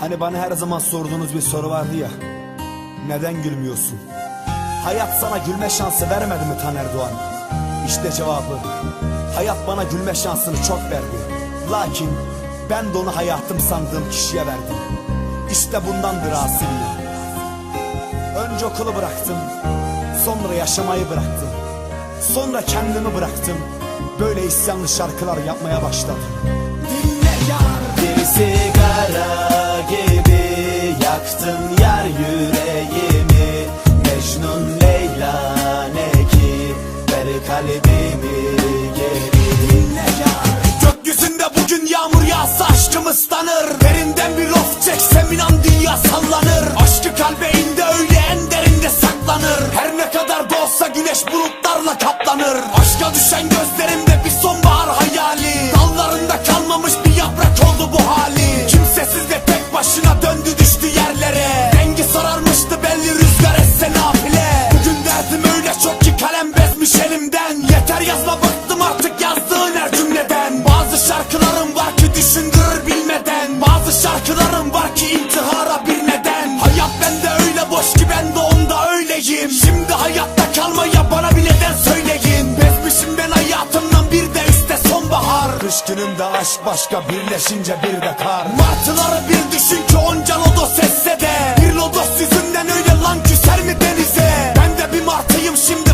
Hani bana her zaman sorduğunuz bir soru vardı ya. Neden gülmüyorsun? Hayat sana gülme şansı vermedi mi Taner Doğan? İşte cevabı. Hayat bana gülme şansını çok verdi. Lakin ben de onu hayatım sandığım kişiye verdim. İşte bundandır asilliğim. Önce okulu bıraktım. Sonra yaşamayı bıraktım. Sonra kendimi bıraktım. Böyle isyanlı şarkılar yapmaya başladım. Dinle yar bir sigara gibi yaktın yar yüreğimi. Mecnun Leyla ne ki? Ver kalbimi geri. Dinle yar? Gökyüzünde bugün yağmur yağsa aşkım ıslanır. Derinden bir of çeksem inan dünya sallanır. Aşkı kalbe indi öyle en derinde saklanır. Her ne kadar da güneş bulutlarla kaplanır. Aşka düşen gözlerimde bir sonbahar hayali. Dallarında kalmamış bir yaprak oldu bu hali elimden. Yeter yazma bıktım artık yazdığın her cümleden. Bazı şarkılarım var ki düşündürür bilmeden. Bazı şarkılarım var ki intihara bir neden Hayat bende öyle boş ki ben de onda öyleyim. Şimdi hayatta kalmaya bana bir neden söyleyin. Bezmişim ben hayatımdan bir de üstte sonbahar. Kış gününde aşk başka birleşince bir de kar. Martıları bir düşün ki onca lodos etse de. Bir lodos yüzünden öyle lan küser mi denize? Ben de bir martıyım şimdi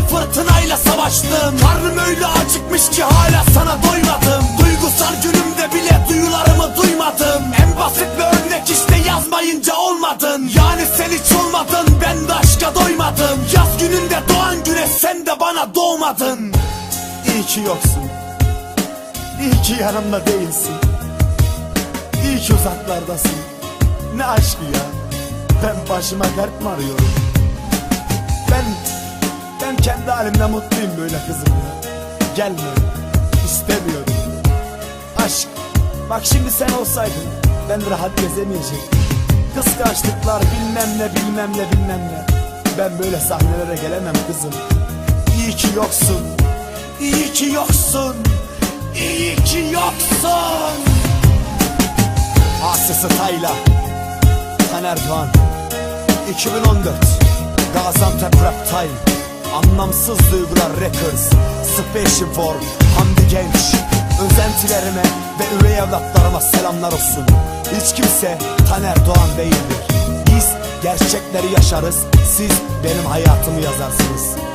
fırtınayla savaştım? Karnım öyle acıkmış ki hala sana doymadım. Duygusal günümde bile duyularımı duymadım. En basit bir örnek işte yazmayınca olmadın. Yani sen hiç olmadın ben de aşka doymadım. Yaz gününde doğan güneş sen de bana doğmadın. İyi ki yoksun. İyi ki yanımda değilsin. İyi ki uzaklardasın. Ne aşkı ya? Ben başıma dert mi arıyorum Halimde mutluyum böyle kızım ya. Gelme. İstemiyorum. Aşk. Bak şimdi sen olsaydın Ben rahat gezemeyecektim. Kıskançlıklar bilmem ne bilmem ne bilmem ne. Ben böyle sahnelere gelemem kızım. İyi ki yoksun. İyi ki yoksun. İyi ki yoksun. Asısı Tayla Taner Doğan. 2014 Gaziantep Rap Time Anlamsız Duygular Records. Special for Hamdi Genç. Özentilerime ve üvey evlatlarıma selamlar olsun. Hiç kimse Taner Doğan değildir. Biz gerçekleri yaşarız. Siz benim hayatımı yazarsınız